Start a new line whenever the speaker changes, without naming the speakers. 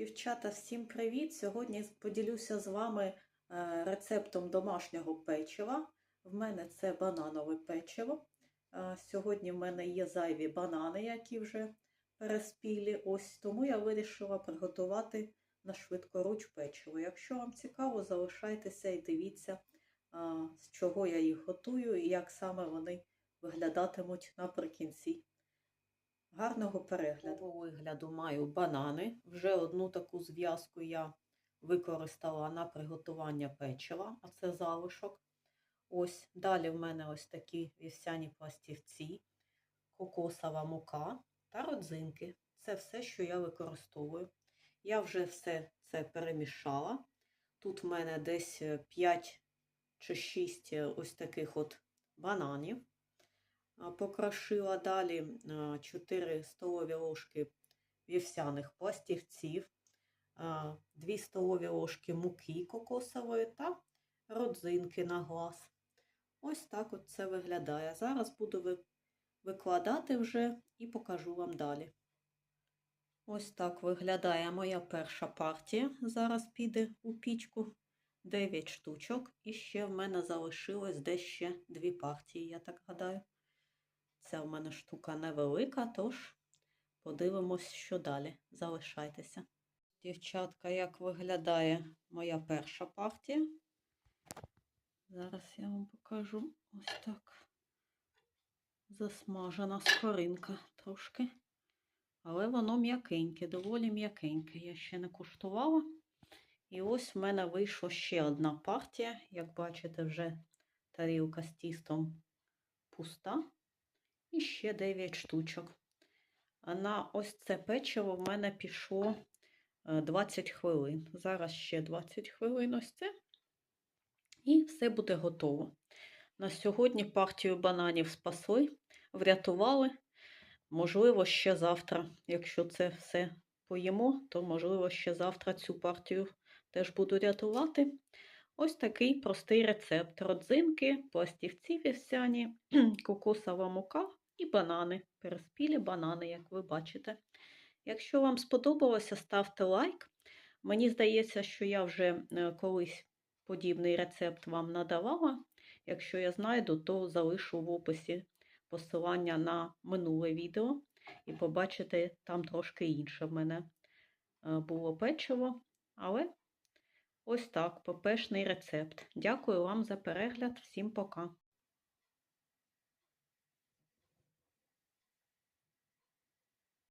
Дівчата, всім привіт! Сьогодні поділюся з вами е, рецептом домашнього печива. В мене це бананове печиво. Е, Сьогодні в мене є зайві банани, які вже переспілі. Ось тому я вирішила приготувати на швидкоруч печиво. Якщо вам цікаво, залишайтеся і дивіться, е, з чого я їх готую і як саме вони виглядатимуть наприкінці. Гарного перегляду. Вигляду маю банани. Вже одну таку зв'язку я використала на приготування печива, а це залишок. Ось далі в мене ось такі вівсяні пластівці, кокосова мука та родзинки. Це все, що я використовую. Я вже все це перемішала. Тут в мене десь 5 чи 6 ось таких от бананів покрошила далі 4 столові ложки вівсяних пластівців, 2 столові ложки муки кокосової та родзинки на глаз. Ось так от це виглядає. Зараз буду викладати вже і покажу вам далі. Ось так виглядає моя перша партія. Зараз піде у пічку 9 штучок. І ще в мене залишилось десь ще дві партії, я так гадаю. Ця в мене штука невелика, тож подивимось, що далі. Залишайтеся. Дівчатка, як виглядає моя перша партія. Зараз я вам покажу ось так. Засмажена скоринка трошки. Але воно м'якеньке, доволі м'якеньке. Я ще не куштувала. І ось в мене вийшла ще одна партія. Як бачите, вже тарілка з тістом пуста. І ще 9 штучок. На ось це печиво в мене пішло 20 хвилин. Зараз ще 20 хвилин ось це. І все буде готово. На сьогодні партію бананів спасли, врятували. Можливо, ще завтра, якщо це все поїмо, то, можливо, ще завтра цю партію теж буду рятувати. Ось такий простий рецепт. Родзинки, пластівці вівсяні, кокосова мука і банани. Переспілі банани, як ви бачите. Якщо вам сподобалося, ставте лайк. Мені здається, що я вже е, колись подібний рецепт вам надавала. Якщо я знайду, то залишу в описі посилання на минуле відео. І побачите, там трошки інше в мене е, було печиво. Але ось так, попешний рецепт. Дякую вам за перегляд. Всім пока!